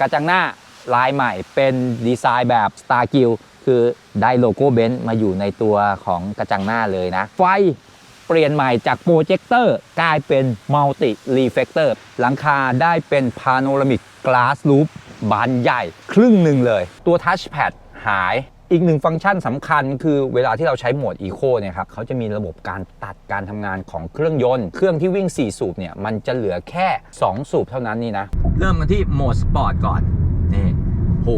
กระจังหน้าลายใหม่เป็นดีไซน์แบบ Star g i l คือได้โลโก้เบนซ์มาอยู่ในตัวของกระจังหน้าเลยนะ ไฟเปลี่ยนใหม่จากโปรเจคเตอร์กลายเป็นมัลติรีเฟกเตอร์หลังคาได้เป็นพาโนรามิกกลาสลูปบานใหญ่ครึ่งหนึ่งเลย ตัวทัชแพดหาย อีกหนึ่งฟังก์ชันสำคัญคือเวลาที่เราใช้โหมด Eco เนี่ยครับเขาจะมีระบบการตัดการทำงานของเครื่องยนต์ เครื่องที่วิ่ง 4 สูบเนี่ยมันจะเหลือแค่ 2 สูบเท่านั้นนี่นะ เริ่มกันที่โหมดสปอร์ตก่อน นี่ โห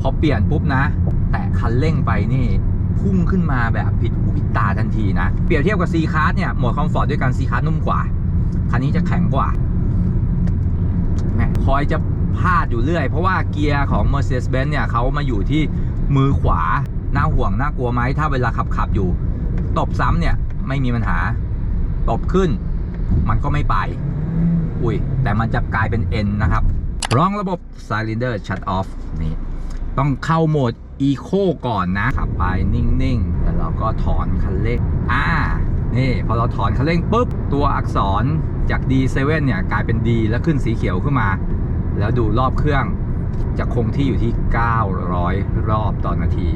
พอเปลี่ยนปุ๊บนะ แตะคันเร่งไปนี่ พุ่งขึ้นมาแบบผิดหูผิดตาทันทีนะ เปรียบเทียบกับ C Class เนี่ยโหมดคอมฟอร์ตด้วยกัน C Class นุ่มกว่า คันนี้จะแข็งกว่าแหม่คอยจะ พลาดอยู่เรื่อย เพราะว่าเกียร์ของ Mercedes-Benz เนี่ยเขามาอยู่ที่มือขวา น่าห่วง น่ากลัวไหมถ้าเวลาขับขับอยู่ ตบซ้ำเนี่ยไม่มีปัญหา ตบขึ้น มันก็ไม่ไป อุ้ย แต่มันจะกลายเป็น N นะครับรองระบบ Cylinder Shut Off นี่ต้องเข้าโหมด Eco ก่อนนะขับไปนิ่งๆ แล้วเราก็ถอนคันเร่งอ่านี่พอเราถอนคันเร่งปุ๊บ ตัวอักษรจาก D7 เนี่ย กลายเป็น D แล้วขึ้นสีเขียวขึ้นมา แล้วดูรอบเครื่องจะคงที่อยู่ที่ 900 รอบต่อนาที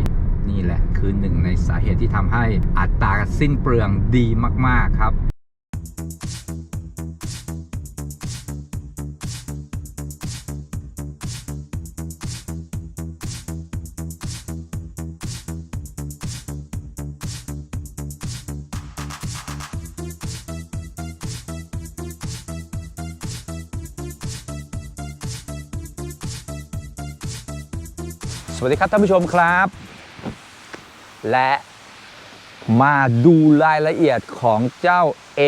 นี่แหละคือหนึ่งในสาเหตุที่ทำให้อัตราสิ้นเปลืองดีมาก ๆ ครับ สวัสดีครับท่านผู้ชมครับ และมาดูรายละเอียดของเจ้า A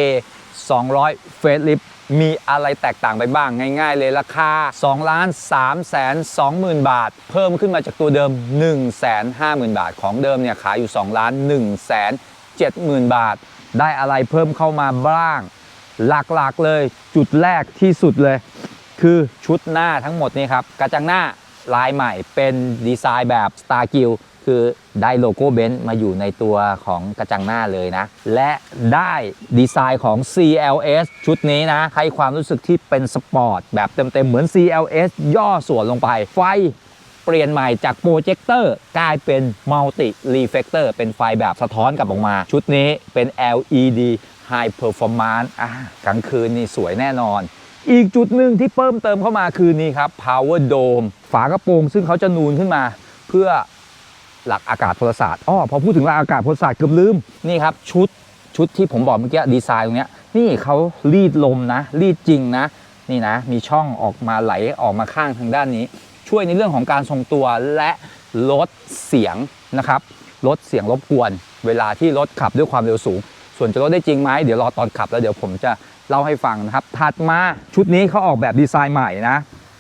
200 f a c e l i f t มีอะไรแตกต่างไปบ้างง่าย ๆ เลยราคา 2 ล้าน3แสน20,000บาท เพิ่มขึ้นมาจากตัวเดิม 1 5 0 0 0 0 บาท ของเดิมเนี่ยขายอยู่ 2 ล้าน1แสน70,000บาท ได้อะไรเพิ่มเข้ามาบ้าง หลักๆเลยจุดแรกที่สุดเลย คือชุดหน้าทั้งหมดนี่ครับกระจังหน้า ลายใหม่เป็นดีไซน์แบบ Star g i l คือได้โลโก้เบนซ์มาอยู่ในตัวของกระจังหน้าเลยนะ และได้ดีไซน์ของ CLS ชุดนี้นะ ให้ความรู้สึกที่เป็นสปอร์ตแบบเต็มๆ เหมือน CLS ย่อส่วนลงไป ไฟเปลี่ยนใหม่จากโปรเจคเตอร์กลายเป็นมัลติรีเฟกเตอร์เป็นไฟแบบสะท้อนกลับออกมา ชุดนี้เป็น LED High Performance อะกลางคืนนี่สวยแน่นอน อีกจุดหนึ่งที่เพิ่มเติมเข้ามาคือนี่ครับ Power Dome ฝากระโปรงซึ่งเขาจะนูนขึ้นมาเพื่อหลักอากาศพลศาสตร์อ้อพอพูดถึงหลักอากาศพลศาสตร์เกือบลืมนี่ครับชุดชุดที่ผมบอกเมื่อกี้ดีไซน์ตรงนี้นี่เขารีดลมนะ รีดจริงนะ นี่นะ มีช่องออกมาไหลออกมาข้างทางด้านนี้ ช่วยในเรื่องของการทรงตัวและลดเสียงนะครับลดเสียงรบกวน เวลาที่รถขับด้วยความเร็วสูง ส่วนจะลดได้จริงไหมเดี๋ยวรอตอนขับแล้วเดี๋ยวผมจะ เล่าให้ฟังนะครับ ถัดมาชุดนี้เขาออกแบบดีไซน์ใหม่นะ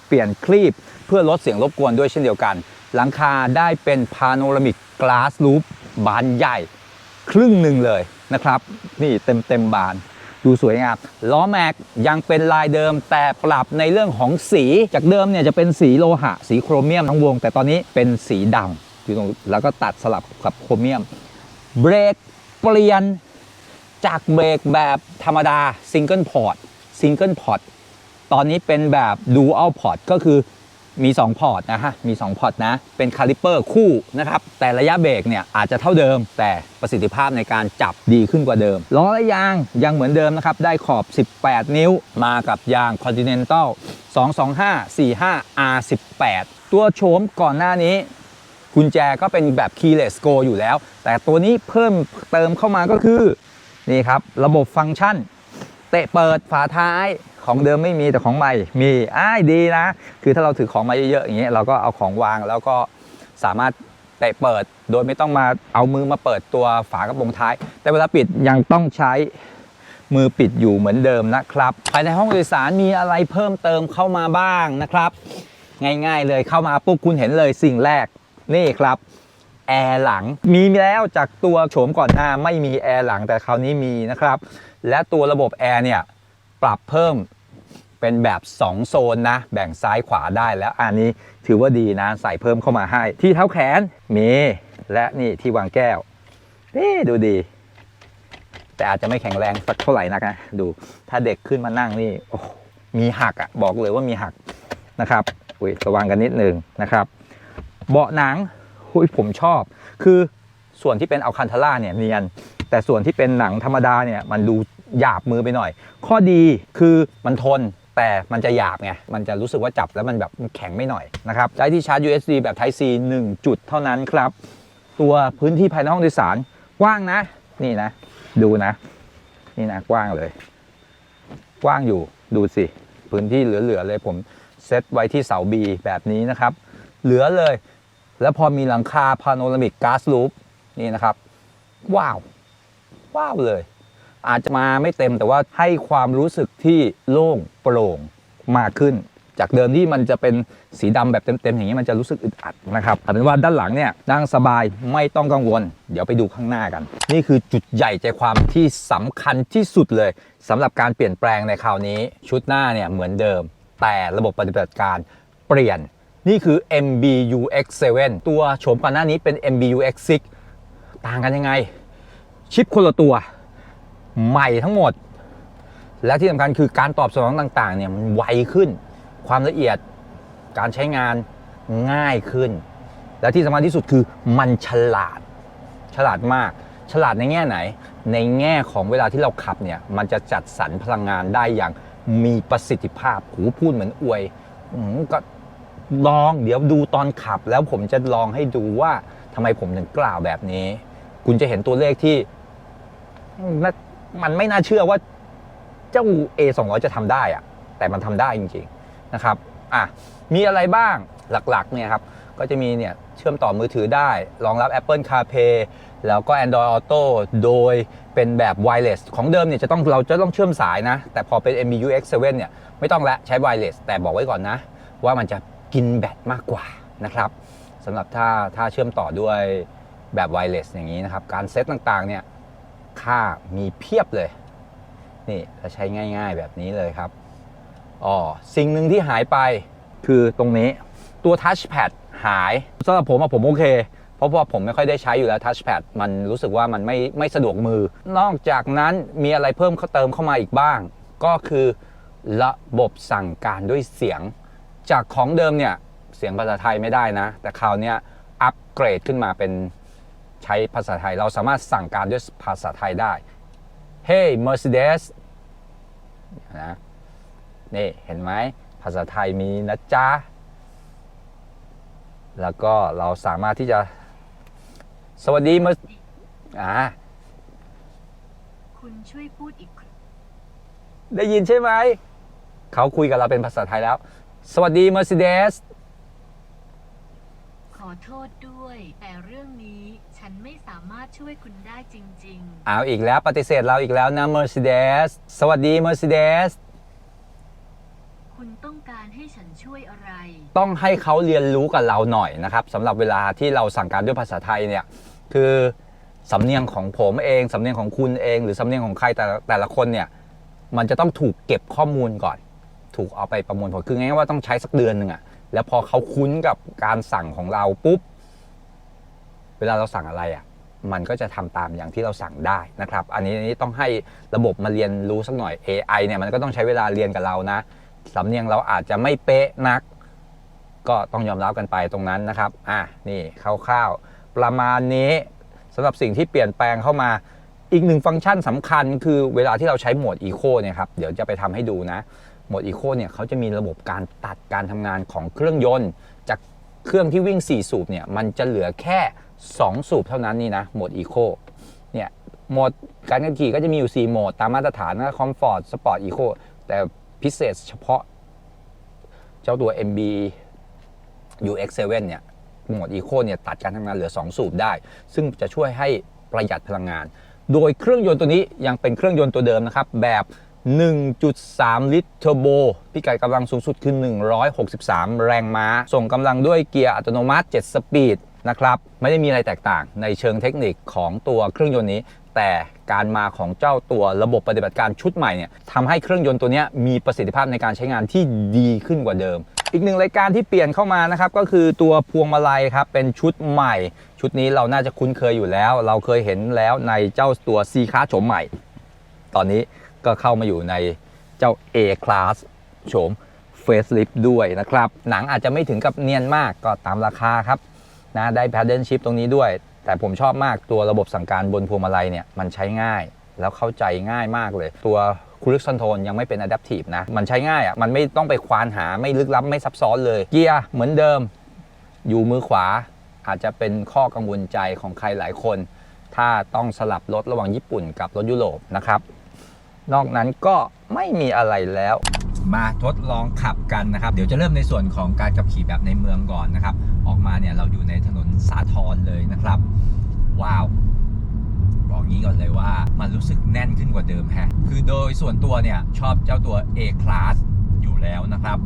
เปลี่ยนคลีปเพื่อลดเสียงรบกวนด้วยเช่นเดียวกัน หลังคาได้เป็นพาโนรามิกก a าส o ู p บานใหญ่ ครึ่งหนึ่งเลยนะครับ นี่เต็มเต็มบาน ดูสวยงาม ล้อแม็กยังเป็นลายเดิมแต่ปรับในเรื่องของสี จากเดิมเนี่ยจะเป็นสีโลหะ สีโครเมียมทั้งวง แต่ตอนนี้เป็นสีดำอยู่ตรงแล้วก็ตัดสลับกับโครเมียม เบรกเปลี่ยน จากเบรกแบบธรรมดาซิงเกิลพอร์ตซิงเกิลพอร์ตตอนนี้เป็นแบบดูอัลพอร์ตก็คือมี2พอร์ตนะฮะ มี2พอร์ตนะ เป็นคาลิเปอร์คู่นะครับ แต่ระยะเบรกเนี่ยอาจจะเท่าเดิม แต่ประสิทธิภาพในการจับดีขึ้นกว่าเดิม ล้อและยางยังเหมือนเดิมนะครับ ได้ขอบ 18 นิ้วมากับยาง Continental 225 45 R18 ตัวโฉมก่อนหน้านี้ กุญแจก็เป็นแบบ keyless go อยู่แล้ว แต่ตัวนี้เพิ่มเติมเข้ามาก็คือ นี่ครับ ระบบฟังก์ชัน เตะเปิดฝาท้ายของเดิมไม่มีแต่ของใหม่มีอ้ายดีนะ คือถ้าเราถือของมาเยอะๆอย่างเงี้ยเราก็เอาของวางแล้วก็สามารถเตะเปิดโดยไม่ต้องมาเอามือมาเปิดตัวฝากระโปรงท้าย แต่เวลาปิดยังต้องใช้มือปิดอยู่เหมือนเดิมนะครับภายในห้องโดยสารมีอะไรเพิ่มเติมเข้ามาบ้างนะครับ ง่ายๆเลยเข้ามาปุ๊บคุณเห็นเลยสิ่งแรกนี่ครับ แอร์หลัง มีแล้วจากตัวโฉมก่อนหน้าไม่มีแอร์หลังแต่คราวนี้มีนะครับ และตัวระบบแอร์เนี่ยปรับเพิ่มเป็นแบบ 2 โซนนะ แบ่งซ้ายขวาได้แล้วอันนี้ถือว่าดีนะ ใส่เพิ่มเข้ามาให้ ที่เท้าแขนมีและนี่ที่วางแก้วนี่ดูดี แต่อาจจะไม่แข็งแรงสักเท่าไหร่นักนะ ดูถ้าเด็กขึ้นมานั่งนี่โอ้มีหักอะ่ะบอกเลยว่ามีหักนะครับอุ้ยระวังกันนิดนึงนะครับ เบาะหนัง หุยผมชอบ คือส่วนที่เป็นอัลคันทาร่าเนี่ยเนียน แต่ส่วนที่เป็นหนังธรรมดาเนี่ยมันดูหยาบมือไปหน่อย ข้อดีคือมันทนแต่มันจะหยาบไง มันจะรู้สึกว่าจับแล้วมันแบบมันแข็งไม่หน่อยนะครับได้ที่ชาร์จ USB แบบ Type C 1 จุดเท่านั้นครับ ตัวพื้นที่ภายในห้องโดยสารกว้างนะ นี่นะ ดูนะ นี่นะกว้างเลย กว้างอยู่ดูสิ พื้นที่เหลือๆเลยผมเซตไว้ที่เสา B แบบนี้นะครับ เหลือเลย แล้วพอมีหลังคาพาโนรามิกก๊าซลูปนี่นะครับ ว้าว ว้าวเลย อาจจะมาไม่เต็มแต่ว่าให้ความรู้สึกที่โล่งโปร่งมากขึ้น จากเดิมที่มันจะเป็นสีดำแบบเต็มๆอย่างนี้มันจะรู้สึกอึดอัดนะครับเอาเป็นว่าด้านหลังเนี่ยนั่งสบายไม่ต้องกังวล เดี๋ยวไปดูข้างหน้ากัน นี่คือจุดใหญ่ใจความที่สำคัญที่สุดเลยสำหรับการเปลี่ยนแปลงในคราวนี้ ชุดหน้าเนี่ยเหมือนเดิม แต่ระบบปฏิบัติการเปลี่ยน นี่คือ MBUX 7 ตัวโฉมก่อนหน้านี้เป็น MBUX 6 ต่างกันยังไง ชิปคนละตัว ใหม่ทั้งหมด และที่สำคัญคือการตอบสนองต่างๆเนี่ยมันไวขึ้น ความละเอียดการใช้งานง่ายขึ้น และที่สำคัญที่สุดคือมันฉลาด ฉลาดมาก ฉลาดในแง่ไหน ในแง่ของเวลาที่เราขับเนี่ยมันจะจัดสรรพลังงานได้อย่างมีประสิทธิภาพหูพูดเหมือนอวยก็ ลองเดี๋ยวดูตอนขับ แล้วผมจะลองให้ดูว่าทำไมผมถึงกล่าวแบบนี้ คุณจะเห็นตัวเลขที่มันไม่น่าเชื่อว่าเจ้า A 2 0 0จะทำได้อะแต่มันทำได้จริง ๆนะครับอะมีอะไรบ้างหลักๆเนี่ยครับก็จะมีเนี่ยเชื่อมต่อมือถือได้ รองรับ Apple CarPlay แล้วก็ Android Auto โดยเป็นแบบ wireless ของเดิมเนี่ยจะต้องเราจะต้องเชื่อมสายนะ แต่พอเป็น MBUX 7 เนี่ยไม่ต้องละใช้ wireless แต่บอกไว้ก่อนนะ ว่ามันจะ กินแบตมากกว่านะครับสำหรับถ้าถ้าเชื่อมต่อด้วยแบบ wireless อย่างนี้นะครับ การเซตต่างๆเนี่ยค่ามีเพียบเลย นี่จะใช้ง่ายๆแบบนี้เลยครับอ๋อสิ่งหนึ่งที่หายไปคือตรงนี้ตัว touchpad หายสำหรับผมอะผมโอเค เพราะว่าผมไม่ค่อยได้ใช้อยู่แล้ว touchpad มันรู้สึกว่ามันไม่ไม่สะดวกมือ นอกจากนั้นมีอะไรเพิ่มเเติมเข้ามาอีกบ้าง ก็คือระบบสั่งการด้วยเสียง จากของเดิมเนี่ยเสียงภาษาไทยไม่ได้นะ แต่คราวเนี้ยอัปเกรดขึ้นมาเป็นใช้ภาษาไทย เราสามารถสั่งการด้วยภาษาไทยได้ Hey Mercedes นะนี่เห็นไหมภาษาไทยมีนะจ๊ะ แล้วก็เราสามารถที่จะ สวัสดีเมอร์อ่าคุณช่วยพูดอีกครั้งได้ยินใช่ไหม เขาคุยกับเราเป็นภาษาไทยแล้ว สวัสดี Mercedes ขอโทษด้วย แต่เรื่องนี้ฉันไม่สามารถช่วยคุณได้จริงเอาอีกแล้วปฏิเสธเราอีกแล้วนะ Mercedes สวัสดี Mercedes ๆคุณต้องการให้ฉันช่วยอะไร ต้องให้เขาเรียนรู้กับเราหน่อยนะครับสำหรับเวลาที่เราสั่งการด้วยภาษาไทยเนี่ยคือสำเนียงของผมเองสำเนียงของคุณเอง หรือสำเนียงของใครแต่ละแต่ละคนเนี่ยมันจะต้องถูกเก็บข้อมูลก่อน ถูกเอาไปประมวลผลคือง่ายๆว่าต้องใช้สักเดือนหนึ่งอะแล้วพอเขาคุ้นกับการสั่งของเราปุ๊บ เวลาเราสั่งอะไรอะมันก็จะทำตามอย่างที่เราสั่งได้นะครับ อันนี้นี้ต้องให้ระบบมาเรียนรู้สักหน่อย AI เนี่ยมันก็ต้องใช้เวลาเรียนกับเรานะสำเนียงเราอาจจะไม่เป๊ะนัก ก็ต้องยอมรับกันไปตรงนั้นนะครับ อะนี่คร่าวๆประมาณนี้สำหรับสิ่งที่เปลี่ยนแปลงเข้ามาอีกหนึ่งฟังก์ชันสำคัญ คือเวลาที่เราใช้โหมด Eco เนี่ยครับเดี๋ยวจะไปทำให้ดูนะ หมด Eco เนี่ยเขาจะมีระบบการตัดการทำงานของเครื่องยนต์ จากเครื่องที่วิ่ง 4 สูบเนี่ยมันจะเหลือแค่ 2 สูบเท่านั้นนี่นะโหมด Eco เนี่ยโหมดการขับขี่ก็จะมีอยู่ 4 โหมดตามมาตรฐานนะ Comfort Sport Eco แต่พิเศษเฉพาะ เจ้าตัว MB UX7 เนี่ยโหมด Eco เนี่ยตัดการทำงานเหลือ 2 สูบได้ ซึ่งจะช่วยให้ประหยัดพลังงาน โดยเครื่องยนต์ตัวนี้ยังเป็นเครื่องยนต์ตัวเดิมนะครับแบบ 1.3 ลิตรเทอร์โบ พิกัดกำลังสูงสุดคือ 163 แรงม้า ส่งกำลังด้วยเกียร์อัตโนมัติ 7 สปีดนะครับ ไม่ได้มีอะไรแตกต่างในเชิงเทคนิคของตัวเครื่องยนต์นี้ แต่การมาของเจ้าตัวระบบปฏิบัติการชุดใหม่เนี่ยทำให้เครื่องยนต์ตัวนี้มีประสิทธิภาพในการใช้งานที่ดีขึ้นกว่าเดิม อีกหนึ่งรายการที่เปลี่ยนเข้ามานะครับก็คือตัวพวงมาลัยครับเป็นชุดใหม่ ชุดนี้เราน่าจะคุ้นเคยอยู่แล้ว เราเคยเห็นแล้วในเจ้าตัว C Class โฉมใหม่ ตอนนี้ ก็เข้ามาอยู่ในเจ้า A Class โฉม facelift ด้วยนะครับ หนังอาจจะไม่ถึงกับเนียนมากก็ตามราคาครับนะได้ paddle shift ตรงนี้ด้วย แต่ผมชอบมากตัวระบบสั่งการบนพวงมาลัยเนี่ยมันใช้ง่ายแล้วเข้าใจง่ายมากเลย ตัว cruise control ยังไม่เป็น adaptive นะ มันใช้ง่ายอะมันไม่ต้องไปควานหาไม่ลึกลับไม่ซับซ้อนเลย เกียร์เหมือนเดิม อยู่มือขวาอาจจะเป็นข้อกังวลใจของใครหลายคน ถ้าต้องสลับรถระหว่างญี่ปุ่นกับรถยุโรปนะครับ นอกนั้นก็ไม่มีอะไรแล้ว มาทดลองขับกันนะครับ เดี๋ยวจะเริ่มในส่วนของการขับขี่แบบในเมืองก่อนนะครับ ออกมาเนี่ยเราอยู่ในถนนสาทรเลยนะครับ ว้าวบอกงี้ก่อนเลยว่ามันรู้สึกแน่นขึ้นกว่าเดิมฮะ คือโดยส่วนตัวเนี่ย ชอบเจ้าตัว A Class อยู่แล้วนะครับ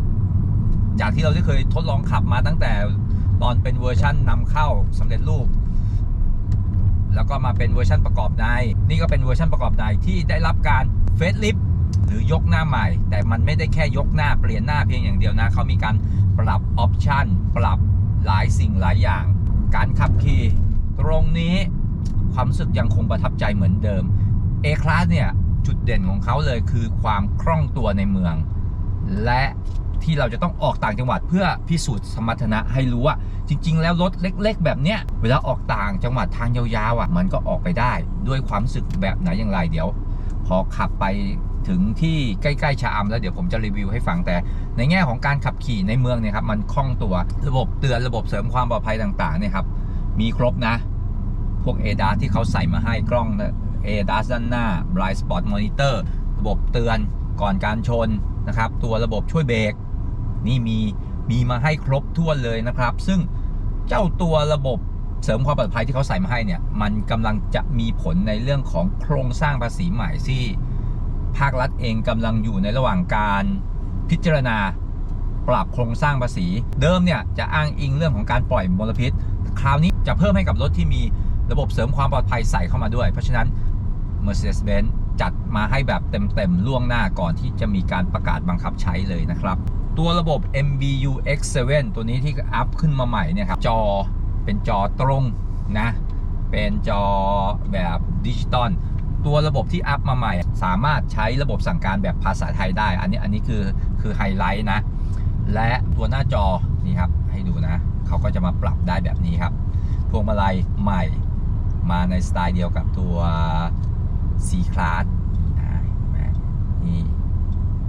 จากที่เราได้เคยทดลองขับมาตั้งแต่ตอนเป็นเวอร์ชั่นนำเข้าสำเร็จรูป แล้วก็มาเป็นเวอร์ชันประกอบใน นี่ก็เป็นเวอร์ชันประกอบในที่ได้รับการ ซลิฟหรือยกหน้าใหม่ แต่มันไม่ได้แค่ยกหน้าเปลี่ยนหน้าเพียงอย่างเดียวนะเขามีการปรับออปชันปรับหลายสิ่งหลายอย่าง การขับขี่ตรงนี้ความรู้สึกยังคงประทับใจเหมือนเดิม A Class เนี่ย จุดเด่นของเขาเลยคือความคล่องตัวในเมือง และที่เราจะต้องออกต่างจังหวัดเพื่อพิสูจน์สมรรถนะให้รู้ว่า จริง ๆ แล้วรถเล็ก ๆ แบบเนี้ยเวลาออกต่างจังหวัดทางยาวๆอะมันก็ออกไปได้ด้วยความรู้สึกแบบไหนอย่างไรเดี๋ยว พอขับไปถึงที่ใกล้ๆชะอำแล้วเดี๋ยวผมจะรีวิวให้ฟังแต่ ในแง่ของการขับขี่ในเมืองเนี่ยครับมันคล่องตัวระบบเตือนระบบเสริมความปลอดภัยต่างๆเนี่ยครับมีครบนะ พวก a d a s ที่เขาใส่มาให้กล้อง a d a s ด้านหน้า Blind Spot Monitor ระบบเตือนก่อนการชนนะครับ ตัวระบบช่วยเบรกนี่มีมีมาให้ครบถ้วเลยนะครับ ซึ่งเจ้าตัวระบบ เสริมความปลอดภัยที่เขาใส่มาให้เนี่ยมันกำลังจะมีผลในเรื่องของโครงสร้างภาษีใหม่ที่ภาครัฐเองกำลังอยู่ในระหว่างการพิจารณาปรับโครงสร้างภาษี เดิมเนี่ยจะอ้างอิงเรื่องของการปล่อยมลพิษ คราวนี้จะเพิ่มให้กับรถที่มีระบบเสริมความปลอดภัยใส่เข้ามาด้วย เพราะฉะนั้น Mercedes-Benz จัดมาให้แบบเต็มๆล่วงหน้าก่อนที่จะมีการประกาศบังคับใช้เลยนะครับ ตัวระบบ MBU X7 ตัวนี้ที่อัพขึ้นมาใหม่เนี่ยครับจอ เป็นจอตรงนะ เป็นจอแบบดิจิตอลตัวระบบที่อัพมาใหม่ สามารถใช้ระบบสั่งการแบบภาษาไทยได้ อันนี้อันนี้คือคือไฮไลท์นะ และตัวหน้าจอนี่ครับให้ดูนะ เขาก็จะมาปรับได้แบบนี้ครับ พวงมาลัยใหม่มาในสไตล์เดียวกับตัว C Class นี่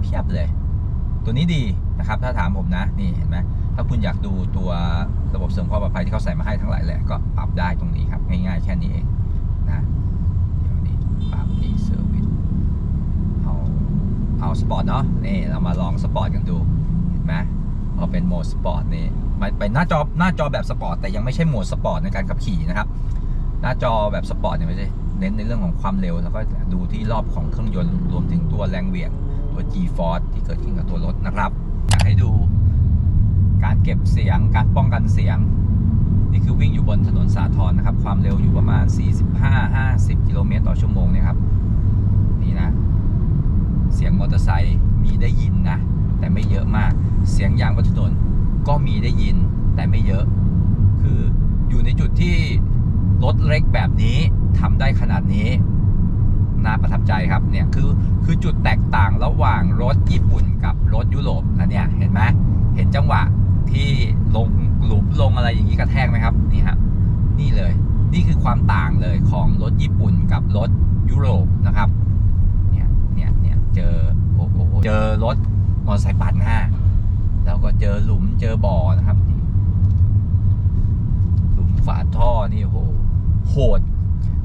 เพียบเลย ตัวนี้ดีนะครับ ถ้าถามผมนะ นี่เห็นไหม ถ้าคุณอยากดูตัวระบบเสริมความปลอดภัยที่เขาใส่มาให้ทั้งหลายแหละก็ปรับได้ตรงนี้ครับ ง่ายๆแค่นี้เองนะเดี๋ยวนี้ปรับนี่เซอร์วิสเอาเอาสปอร์ตเนาะนี่เรามาลองสปอร์ตกันดูเห็นไหมพอเป็นโหมดสปอร์ตนี่มันเป็นหน้าจอหน้าจอแบบสปอร์ตแต่ยังไม่ใช่โหมดสปอร์ตในการขับขี่นะครับ หน้าจอแบบสปอร์ตเนี่ยไม่ใช่เน้นในเรื่องของความเร็ว แล้วก็ดูที่รอบของเครื่องยนต์รวมถึงตัวแรงเหวี่ยงตัว G-force ที่เกิดขึ้นกับตัวรถนะครับ อยากให้ดู การเก็บเสียง การป้องกันเสียง นี่คือวิ่งอยู่บนถนนสาทรนะครับ ความเร็วอยู่ประมาณ 45-50 กิโลเมตรต่อชั่วโมงเนี่ยครับ นี่นะ เสียงมอเตอร์ไซค์มีได้ยินนะ แต่ไม่เยอะมาก เสียงยางบนถนนก็มีได้ยินแต่ไม่เยอะ คืออยู่ในจุดที่รถเล็กแบบนี้ทำได้ขนาดนี้น่าประทับใจครับเนี่ยคือคือจุดแตกต่างระหว่างรถญี่ปุ่นกับรถยุโรปนะเนี่ยเห็นไหมเห็นจังหวะ ที่ลงหลุมลงอะไรอย่างนี้กระแทกไหมครับนี่ครับนี่เลย นี่คือความต่างเลยของรถญี่ปุ่นกับรถยุโรปนะครับเนี่ยเนี่ยเนี่ยเจอโอ้โหเจอรถมอเตอร์ไซค์ปาดหน้าแล้วก็เจอหลุมเจอบ่อนะครับหลุมฝาท่อนี่โหโหด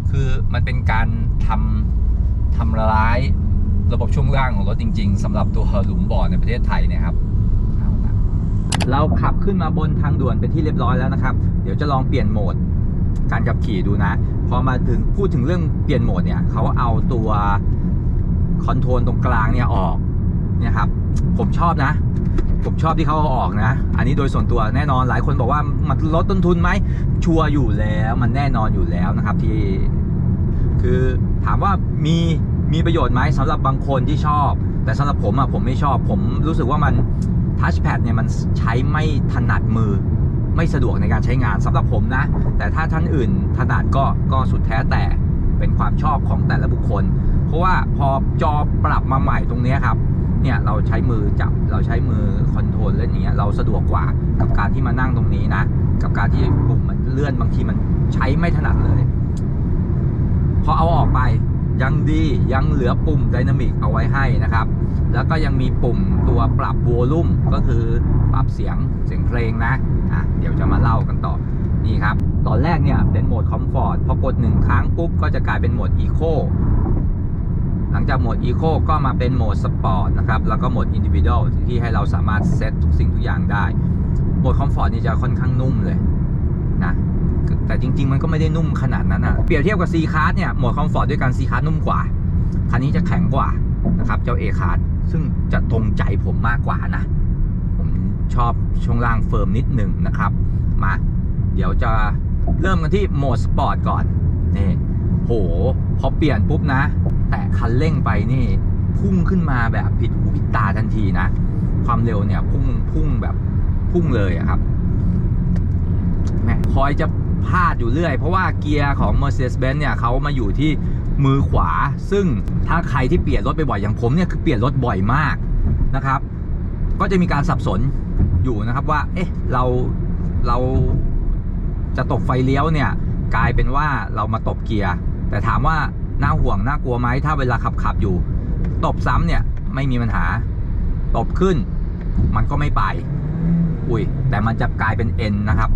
คือมันเป็นการทำทำร้ายระบบช่วงล่างของรถจริง ๆสำหรับตัวหลุมบ่อในประเทศไทยเนี่ยครับ เราขับขึ้นมาบนทางด่วนเป็นที่เรียบร้อยแล้วนะครับ เดี๋ยวจะลองเปลี่ยนโหมดการขับขี่ดูนะ พอมาถึงพูดถึงเรื่องเปลี่ยนโหมดเนี่ยเขาเอาตัวคอนโทรลตรงกลางเนี่ยออกเนี่ยครับผมชอบนะ ผมชอบที่เขาเอาออกนะ อันนี้โดยส่วนตัวแน่นอนหลายคนบอกว่ามันลดต้นทุนไหมชัวร์อยู่แล้วมันแน่นอนอยู่แล้วนะครับที่ คือถามว่ามีมีประโยชน์ไหมสำหรับบางคนที่ชอบ แต่สำหรับผมอะผมไม่ชอบ ผมรู้สึกว่ามัน ทัชแพดเนี่ยมันใช้ไม่ถนัดมือไม่สะดวกในการใช้งานสำหรับผมนะ แต่ถ้าท่านอื่นถนัดก็ก็สุดแท้แต่เป็นความชอบของแต่ละบุคคล เพราะว่าพอจอปรับมาใหม่ตรงนี้ครับเนี่ยเราใช้มือจับเราใช้มือคอนโทรลเล่นอย่างเงี้ยเราสะดวกกว่ากับการที่มานั่งตรงนี้นะ กับการที่ปุ่มมันเลื่อนบางทีมันใช้ไม่ถนัดเลย พอเอาออกไป ยังดียังเหลือปุ่มไดนามิกเอาไว้ให้นะครับ แล้วก็ยังมีปุ่มตัวปรับวอลลุ่มก็คือปรับเสียงเสียงเพลงนะอะเดี๋ยวจะมาเล่ากันต่อนี่ครับ ตอนแรกเนี่ยเป็นโหมดคอมฟอร์ตพอกดหนึ่งครั้งปุ๊บก็จะกลายเป็นโหมดอีโคหลังจากโหมดอีโคก็มาเป็นโหมดสปอร์ตนะครับแล้วก็โหมดอินดิวิ u a l ที่ให้เราสามารถเซตทุกสิ่งทุกอย่างได้โหมดคอมฟอร์ตนี่จะค่อนข้างนุ่มเลยนะ แต่จริง ๆ มันก็ไม่ได้นุ่มขนาดนั้นอะเปรียบเทียบกับ C Class เนี่ยโหมดคอมฟอร์ตด้วยกัน C Class นุ่มกว่า คันนี้จะแข็งกว่านะครับเจ้า A Class ซึ่งจะตรงใจผมมากกว่านะ ผมชอบช่วงล่างเฟิร์มนิดหนึ่งนะครับ มา เดี๋ยวจะเริ่มกันที่โหมดสปอร์ตก่อนนี่โห พอเปลี่ยนปุ๊บนะ แต่คันเร่งไปนี่ พุ่งขึ้นมาแบบผิดหูผิดตาทันทีนะ ความเร็วเนี่ยพุ่งพุ่งแบบพุ่งเลยอะครับแม่คอยจะ พลาดอยู่เรื่อย เพราะว่าเกียร์ของ Mercedes-Benz เนี่ยเขามาอยู่ที่มือขวา ซึ่งถ้าใครที่เปลี่ยนรถไปบ่อยอย่างผมเนี่ยคือเปลี่ยนรถบ่อยมากนะครับ ก็จะมีการสับสนอยู่นะครับว่า เอ๊ะ เรา เราจะตบไฟเลี้ยวเนี่ย กลายเป็นว่าเรามาตบเกียร์ แต่ถามว่าน่าห่วงน่ากลัวไหมถ้าเวลาขับขับอยู่ ตบซ้ำเนี่ยไม่มีปัญหา ตบขึ้น มันก็ไม่ไป อุ้ยแต่มันจะกลายเป็นเอ็นนะครับ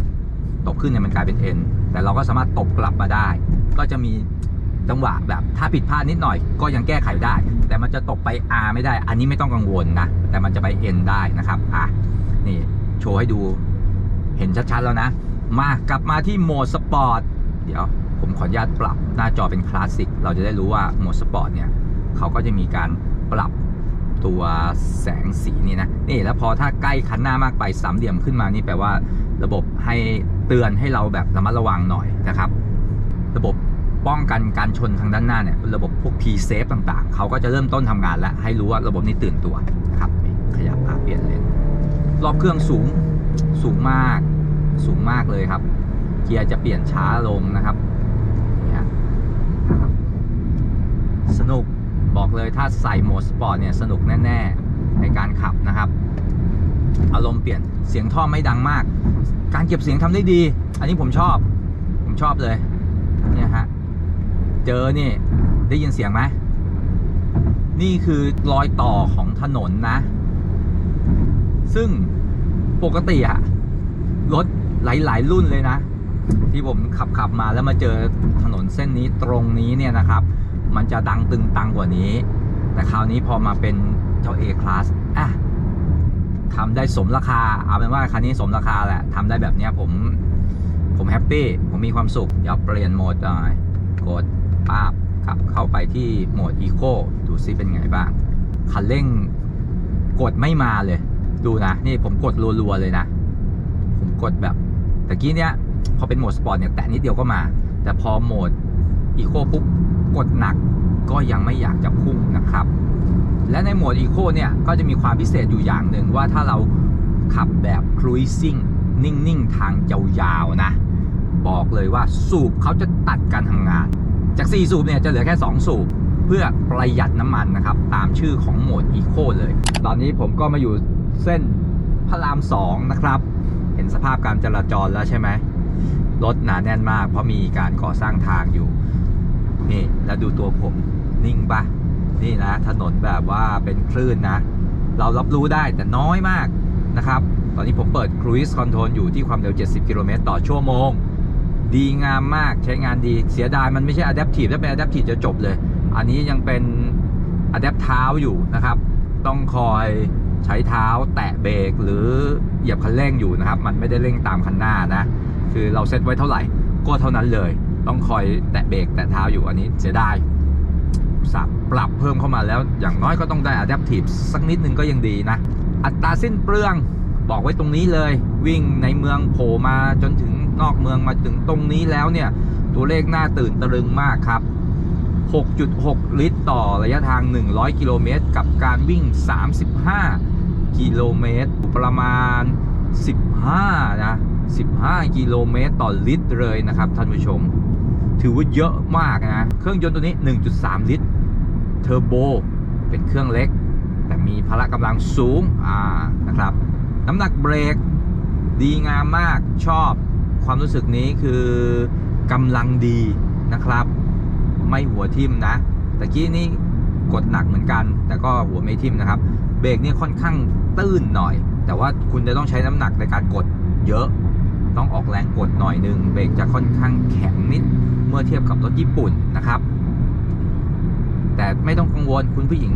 ตบขึ้นเนี่ยมันกลายเป็นเอ็นแต่เราก็สามารถตบกลับมาได้ ก็จะมีจังหวะแบบถ้าผิดพลาดนิดหน่อย ก็ยังแก้ไขได้ แต่มันจะตบไป R ไม่ได้ อันนี้ไม่ต้องกังวลนะ แต่มันจะไป N ได้นะครับอะนี่โชว์ให้ดูเห็นชัดๆแล้วนะ มากลับมาที่โหมดสปอร์ตเดี๋ยวผมขออนุญาตปรับหน้าจอเป็นคลาสสิกเราจะได้รู้ว่าโหมดสปอร์ตเนี่ยเขาก็จะมีการปรับตัวแสงสีนี่นะนี่แล้วพอถ้าใกล้คันหน้ามากไปสามเหลี่ยมขึ้นมานี่แปลว่าระบบให้ ตือนให้เราแบบระมัดระวังหน่อยนะครับ ระบบป้องกันการชนทางด้านหน้าเนี่ยระบบพวก P safe ต่างๆ เขาก็จะเริ่มต้นทำงานแล้ว ให้รู้ว่าระบบนี้ตื่นตัวนะครับขยับอะเปลี่ยนเลนรอบเครื่องสูงสูงมากสูงมากเลยครับ เกียร์จะเปลี่ยนช้าลงนะครับนี่ฮะสนุกบอกเลยถ้าใส่โหมดสปอร์ตเนี่ยสนุกแน่ ๆ ในการขับนะครับ อารมณ์เปลี่ยนเสียงท่อไม่ดังมาก การเก็บเสียงทำได้ดี อันนี้ผมชอบ ผมชอบเลย เนี่ยฮะ เจอนี่ ได้ยินเสียงไหม นี่คือรอยต่อของถนนนะ ซึ่งปกติอะรถหลาย ๆ รุ่นเลยนะ ที่ผมขับขับมาแล้วมาเจอถนนเส้นนี้ตรงนี้เนี่ยนะครับ มันจะดังตึงตังกว่านี้ แต่คราวนี้พอมาเป็นเจ้า A class อะ ทำได้สมราคา เอาเป็นว่าคันนี้สมราคาแหละทำได้แบบเนี้ยผมผมแฮปปี้ ผมมีความสุข เดี๋ยวเปลี่ยนโหมดกดป้าบขับเข้าไปที่โหมด Eco ดูซิเป็นไงบ้าง คันเร่งกดไม่มาเลย ดูนะ นี่ผมกดรัวๆเลยนะ ผมกดแบบตะกี้เนี้ยพอเป็นโหมดสปอร์ตเนี่ยแตะนิดเดียวก็มา แต่พอโหมด Eco ปุ๊บกดหนักก็ยังไม่อยากจะพุ่งนะครับ และในโหมด Eco เนี่ย ก็จะมีความพิเศษอยู่อย่างหนึ่งว่าถ้าเราขับแบบ cruising นิ่ง ๆ ทางยาวๆนะ บอกเลยว่าสูบเขาจะตัดการทำงาน จาก 4 สูบเนี่ย จะเหลือแค่ 2 สูบ เพื่อประหยัดน้ำมันนะครับ ตามชื่อของโหมด Eco เลย ตอนนี้ผมก็มาอยู่เส้นพระราม 2 นะครับ เห็นสภาพการจราจรแล้วใช่ไหมรถหนาแน่นมากเพราะมีการก่อสร้างทางอยู่ นี่ แล้วดูตัวผมนิ่งปะ นี่นะ ถนนแบบว่าเป็นคลื่นนะ เรารับรู้ได้แต่น้อยมากนะครับ ตอนนี้ผมเปิด Cruise Control อยู่ที่ความเร็ว 70 กิโลเมตรต่อชั่วโมง ดีงามมากใช้งานดีเสียดายมันไม่ใช่ Adaptive ถ้าเป็น Adaptive จะจบเลย อันนี้ยังเป็น Adapt เท้าอยู่นะครับ ต้องคอยใช้เท้าแตะเบรกหรือเหยียบคันเร่งอยู่นะครับ มันไม่ได้เร่งตามคันหน้านะ คือเราเซตไว้เท่าไหร่ก็เท่านั้นเลย ต้องคอยแตะเบรกแตะเท้าอยู่อันนี้เสียดาย สับปรับเพิ่มเข้ามาแล้ว อย่างน้อยก็ต้องได้ Adaptive สักนิดนึงก็ยังดีนะ อัตราสิ้นเปลืองบอกไว้ตรงนี้เลย วิ่งในเมืองโผล่มาจนถึงนอกเมืองมาถึงตรงนี้แล้วเนี่ย ตัวเลขน่าตื่นตะลึงมากครับ 6.6 ลิตรต่อระยะทาง 100 กิโลเมตร กับการวิ่ง 35 กิโลเมตร ประมาณ 15 นะ 15 กิโลเมตรต่อลิตรเลยนะครับท่านผู้ชม ถือว่าเยอะมากนะ เครื่องยนต์ตัวนี้ 1.3 ลิตร เทอร์โบเป็นเครื่องเล็ก แต่มีพละกำลังสูงอ่านะครับ น้ำหนักเบรกดีงามมากชอบความรู้สึกนี้คือกำลังดีนะครับ ไม่หัวทิ่มนะตะกี้นี้กดหนักเหมือนกัน แต่ก็หัวไม่ทิ่มนะครับ เบรกนี่ค่อนข้างตื้นหน่อย แต่ว่าคุณจะต้องใช้น้ำหนักในการกดเยอะ ต้องออกแรงกดหน่อยหนึ่งเบรกจะค่อนข้างแข็งนิดเมื่อเทียบกับรถญี่ปุ่นนะครับ แต่ไม่ต้องกังวลคุณผู้หญิง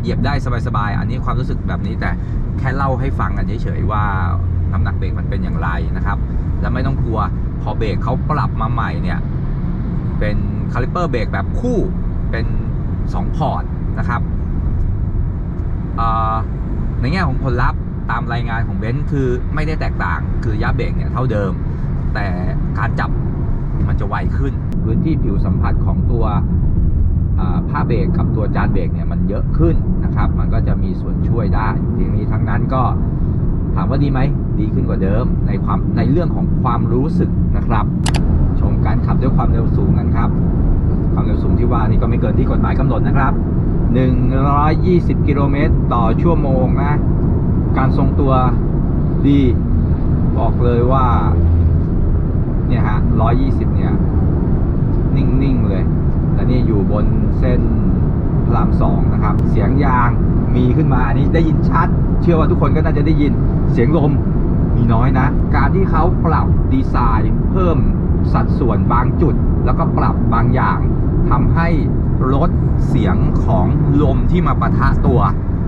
เหยียบได้สบายๆ อันนี้ความรู้สึกแบบนี้แต่แค่เล่าให้ฟังกันเฉยๆว่าน้ำหนักเบรกมันเป็นอย่างไรนะครับ แล้วไม่ต้องกลัวพอเบรกเขาปรับมาใหม่เนี่ย เป็นคาลิเปอร์เบรกแบบคู่เป็น 2 พอร์ตนะครับในแง่ของผลลัพธ์ตามรายงานของเบนซ์คือไม่ได้แตกต่างคือระยะเบรกเนี่ยเท่าเดิม แต่การจับมันจะไวขึ้น พื้นที่ผิวสัมผัสของตัว ผ้าเบรกกับตัวจานเบรกเนี่ยมันเยอะขึ้นนะครับ มันก็จะมีส่วนช่วยได้ทีนี้ทั้งนั้นก็ถามว่าดีไหมดีขึ้นกว่าเดิมในความในเรื่องของความรู้สึกนะครับ ชมการขับด้วยความเร็วสูงกันครับ ความเร็วสูงที่ว่านี่ก็ไม่เกินที่กฎหมายกำหนดนะครับ 120 กิโลเมตรต่อชั่วโมงนะ การทรงตัวดีบอกเลยว่าเนี่ยฮะ 120 เนี่ย นิ่ง ๆ เลย และนี่อยู่บนเส้นพระรามสองนะครับ เสียงยางมีขึ้นมาอันนี้ได้ยินชัด เชื่อว่าทุกคนก็น่าจะได้ยินเสียงลมมีน้อยนะ การที่เขาปรับดีไซน์เพิ่มสัดส่วนบางจุด แล้วก็ปรับบางอย่างทำให้ลดเสียงของลมที่มาปะทะตัว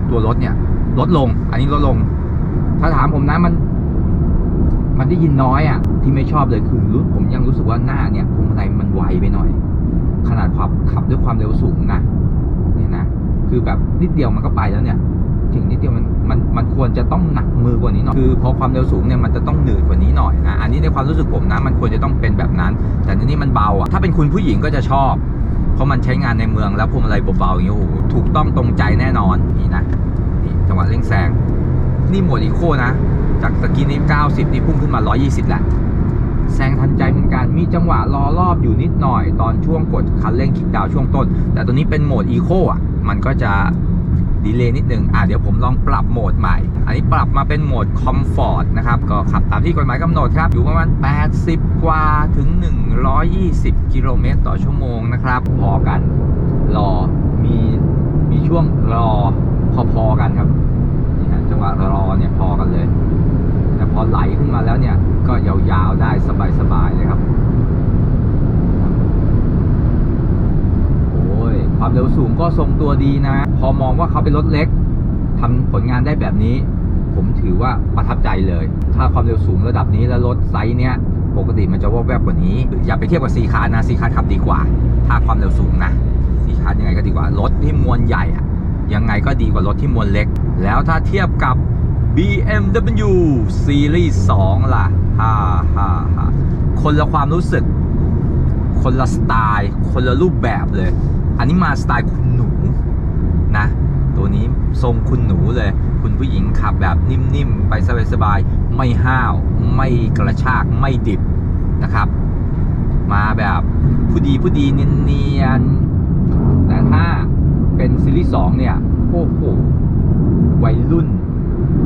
ตัวรถเนี่ยลดลง อันนี้ลดลง ถ้าถามผมนะมัน มันได้ยินน้อยอะ่ะที่ไม่ชอบเลยคือรู้ผมยังรู้สึกว่าหน้าเนี่ยพวงมาลัยมันไวไปหน่อย ขนาดขับขับด้วยความเร็วสูงนะเนี่ยนะคือแบบนิดเดียวมันก็ไปแล้วเนี่ยถึงนิดเดียวมันมันมันควรจะต้องหนักมือกว่านี้หน่อยคือพอความเร็วสูงเนี่ยมันจะต้องหนืดกว่านี้หน่อยนะอันนี้ในความรู้สึกผมนะมันควรจะต้องเป็นแบบนั้น แต่ทีนี้มันเบาอะถ้าเป็นคุณผู้หญิงก็จะชอบ เพราะมันใช้งานในเมืองแล้วพวงมาลัยเบาๆอย่างนี้โอ้โหถูกต้องตรงใจแน่นอนนี่นะนี่จังหวะเร่งแซงนี่หมดอีโคนะ จากตะกี้นี้90 นี่พุ่งขึ้นมา 120แล้ว แซงทันใจเหมือนกันมีจังหวะรอรอบอยู่นิดหน่อย ตอนช่วงกดคันเร่งคลิกดาวช่วงต้น แต่ตัวนี้เป็นโหมดอีโคอะมันก็จะดีเลย์นิดนึง อะเดี๋ยวผมลองปรับโหมดใหม่ อันนี้ปรับมาเป็นโหมดคอมฟอร์ตนะครับ ก็ขับตามที่กฎหมายกำหนดครับ อยู่ประมาณ 80 กว่าถึง 120 กิโลเมตรต่อชั่วโมงนะครับ พอกัน รอ มี มีช่วงรอพอๆกันครับ นี่ฮะจังหวะรอเนี่ยพอกันเลย แต่พอไหลขึ้นมาแล้วเนี่ย ก็ยาวๆได้สบายๆเลยครับ โอ้ย ความเร็วสูงก็ทรงตัวดีนะ พอมองว่าเขาเป็นรถเล็กทำผลงานได้แบบนี้ ผมถือว่าประทับใจเลย ถ้าความเร็วสูงระดับนี้แล้วรถไซส์เนี้ยปกติมันจะวอบแวบกว่านี้ อย่าไปเทียบกับซีคาร์นะซีคาร์ขับดีกว่า ถ้าความเร็วสูงนะซีคาร์ยังไงก็ดีกว่ารถที่มวลใหญ่อะยังไงก็ดีกว่ารถที่มวลเล็ก แล้วถ้าเทียบกับ BMW Series 2 ล่ะ ฮ่าฮ่าฮ่าคนละความรู้สึก คนละสไตล์ คนละรูปแบบเลย อันนี้มาสไตล์คุณหนูนะ ตัวนี้ทรงคุณหนูเลย คุณผู้หญิงขับแบบนิ่มๆ ไปสบายๆ ไม่ห้าว ไม่กระชาก ไม่ดิบนะครับ มาแบบผู้ดีผู้ดีเนียนๆแต่ถ้าเป็นซีรีส์2เนี่ย โอ้โหวัยรุ่น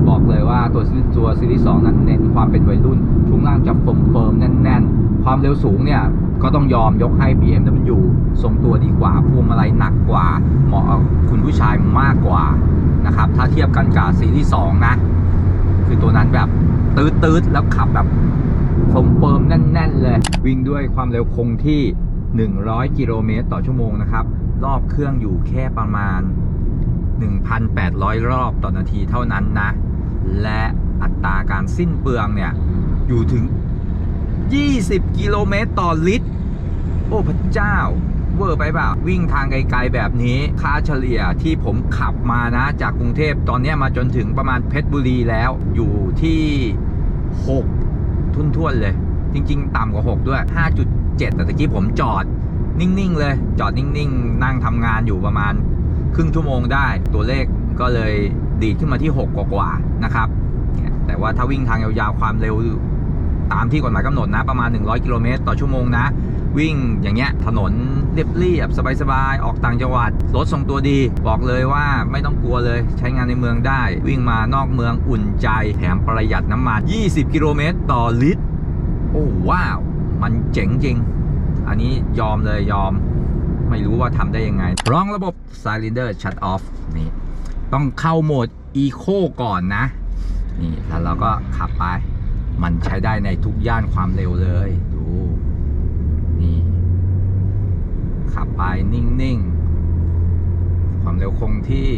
บอกเลยว่าตัวซีรีส์ตัวซีรีส์2นั้นเน้นความเป็นวัยรุ่น ช่วงล่างจะเฟิร์มเฟิร์มๆแน่น ๆ ความเร็วสูงเนี่ยก็ต้องยอมยกให้ BMW ทรงตัวดีกว่าพวงมาลัยหนักกว่า เหมาะกับคุณผู้ชายมากกว่านะครับ ถ้าเทียบกันกับซีรีส์2นะ คือตัวนั้นแบบตืดๆแล้วขับแบบเฟิร์มเฟิร์มๆแน่น ๆ เลย วิ่งด้วยความเร็วคงที่ 100 กิโลเมตรต่อชั่วโมงนะครับ รอบเครื่องอยู่แค่ประมาณ 1,800 รอบต่อนาทีเท่านั้นนะ และอัตราการสิ้นเปลืองเนี่ยอยู่ถึง 20 กิโลเมตรต่อลิตร โอ้พระเจ้า เวอร์ไปเปล่า วิ่งทางไกลๆแบบนี้ ค่าเฉลี่ยที่ผมขับมานะ จากกรุงเทพตอนนี้มาจนถึงประมาณเพชรบุรีแล้ว อยู่ที่ 6 ทุนท่วนเลย จริง ๆ ต่ำกว่า 6 ด้วย 5.7 แต่ตะกี้ผมจอด นิ่ง ๆ เลย จอดนิ่ง ๆ นั่งทำงานอยู่ประมาณครึ่งชั่วโมงได้ ตัวเลขก็เลย ดีดขึ้นมาที่ 6 กว่าๆนะครับ แต่ว่าถ้าวิ่งทางยาวๆความเร็วตามที่กฎหมายกำหนดนะ ประมาณ 100 กิโลเมตรต่อชั่วโมงนะ วิ่งอย่างเงี้ยถนนเรียบๆสบายๆ ออกต่างจังหวัด รถทรงตัวดี บอกเลยว่าไม่ต้องกลัวเลย ใช้งานในเมืองได้ วิ่งมานอกเมืองอุ่นใจ แถมประหยัดน้ำมัน 20 กิโลเมตรต่อลิตร โอ้ว้าว มันเจ๋งจริง อันนี้ยอมเลยยอม ไม่รู้ว่าทำได้ยังไง รองระบบ Cylinder Shut Off นี่ ต้องเข้าโหมด Eco ก่อนนะ นี่แล้วเราก็ขับไป มันใช้ได้ในทุกย่านความเร็วเลย ดู นี่ ขับไปนิ่ง ๆ ความเร็วคงที่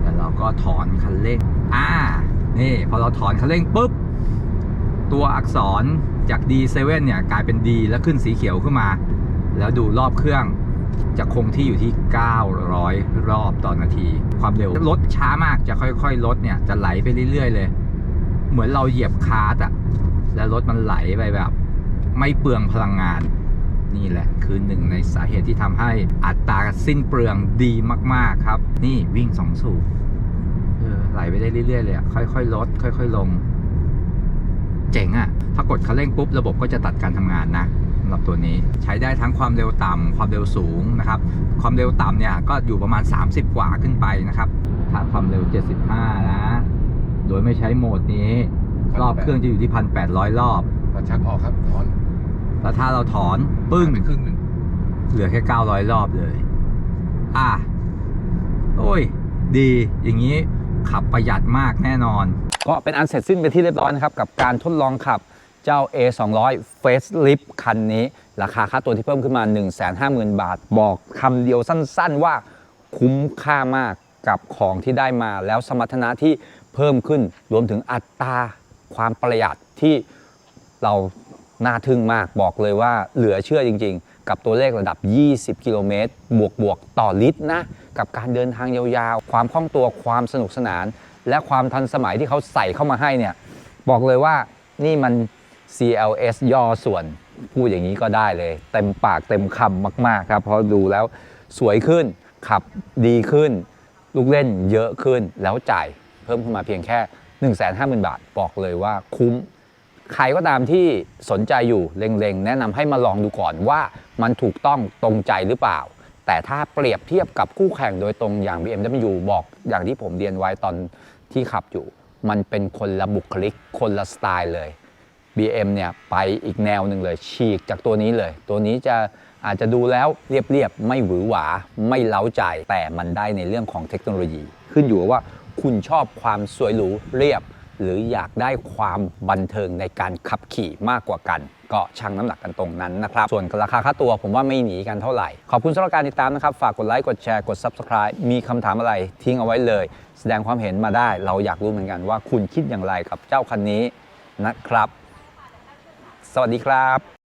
แล้วเราก็ถอนคันเร่ง อ่า นี่ พอเราถอนคันเร่งปุ๊บ ตัวอักษรจาก D7 เนี่ย กลายเป็น D แล้วขึ้นสีเขียวขึ้นมา แล้วดูรอบเครื่องจะคงที่อยู่ที่ 900 รอบต่อนาที ความเร็วลดช้ามากจะค่อยๆลดเนี่ย จะไหลไปเรื่อยๆเลย เหมือนเราเหยียบคาร์ดอะแล้วรถมันไหลไปแบบ ไม่เปลืองพลังงาน นี่แหละ คือหนึ่งในสาเหตุที่ทำให้อัตราสิ้นเปลืองดีมากๆครับ นี่วิ่งสองสูบเออไหลไปได้เรื่อยๆเลยอะค่อยๆลด ค่อย ๆ ลง เจ๋งอะถ้ากดคันเร่งปุ๊บระบบก็จะตัดการทำงานนะ หรับตัวนี้ ใช้ได้ทั้งความเร็วต่ำความเร็วสูงนะครับ ความเร็วต่ำเนี่ยก็อยู่ประมาณ 30 กว่าขึ้นไปนะครับถ้าความเร็ว 75 นะ โดยไม่ใช้โหมดนี้ รอบเครื่องจะอยู่ที่ 1,800 รอบมาชักออกครับถอนแล้วถ้าเราถอนปึ้งไปครึ่งหนึ่งเหลือแค่ 900 รอบเลย อะโอ้ย ดีอย่างนี้ขับประหยัดมากแน่นอน ก็เป็นอันเสร็จสิ้นไปที่เรียบร้อยนะครับ กับการทดลองขับ เจ้า A 2 0 0 Facelift คันนี้ ราคาค่าตัวที่เพิ่มขึ้นมา 150,000 บาท บอกคำเดียวสั้นๆว่าคุ้มค่ามากกับของที่ได้มา แล้วสมรรถนะที่เพิ่มขึ้นรวมถึงอัตราความประหยัดที่เราน่าทึ่งมากบอกเลยว่าเหลือเชื่อจริง ๆ กับตัวเลขระดับ 20 กิโลเมตร บวกบวกๆต่อลิตรนะ กับการเดินทางยาวๆ ความคล่องตัวความสนุกสนาน และความทันสมัยที่เขาใส่เข้ามาให้เนี่ย บอกเลยว่านี่มัน CLS ย่อส่วนพูดอย่างนี้ก็ได้เลย เต็มปากเต็มคำมาก ๆ ครับ เพราะดูแล้วสวยขึ้น ขับดีขึ้น ลูกเล่นเยอะขึ้นแล้วจ่ายเพิ่มขึ้นมาเพียงแค่ 150,000 บาท บอกเลยว่าคุ้ม ใครก็ตามที่สนใจอยู่เล็งๆ แนะนำให้มาลองดูก่อนว่ามันถูกต้องตรงใจหรือเปล่า แต่ถ้าเปรียบเทียบกับคู่แข่งโดยตรงอย่าง BMW บอกอย่างที่ผมเรียนไว้ตอนที่ขับอยู่ มันเป็นคนละบุคลิกคนละสไตล์เลย BM เนี่ยไปอีกแนวหนึ่งเลย ฉีกจากตัวนี้เลย ตัวนี้จะอาจจะดูแล้วเรียบๆ ไม่หวือหวา ไม่เล้าใจ แต่มันได้ในเรื่องของเทคโนโลยี ขึ้นอยู่ว่าคุณชอบความสวยหรูเรียบ หรืออยากได้ความบันเทิงในการขับขี่มากกว่ากัน ก็ชั่งน้ำหนักกันตรงนั้นนะครับ ส่วนราคาค่าตัวผมว่าไม่หนีกันเท่าไหร่ ขอบคุณสำหรับการติดตามนะครับ ฝากกดไลค์กดแชร์กด Subscribe มีคำถามอะไรทิ้งเอาไว้เลย แสดงความเห็นมาได้เราอยากรู้เหมือนกันว่าคุณคิดอย่างไรกับเจ้าคันนี้นะครับ สวัสดีครับ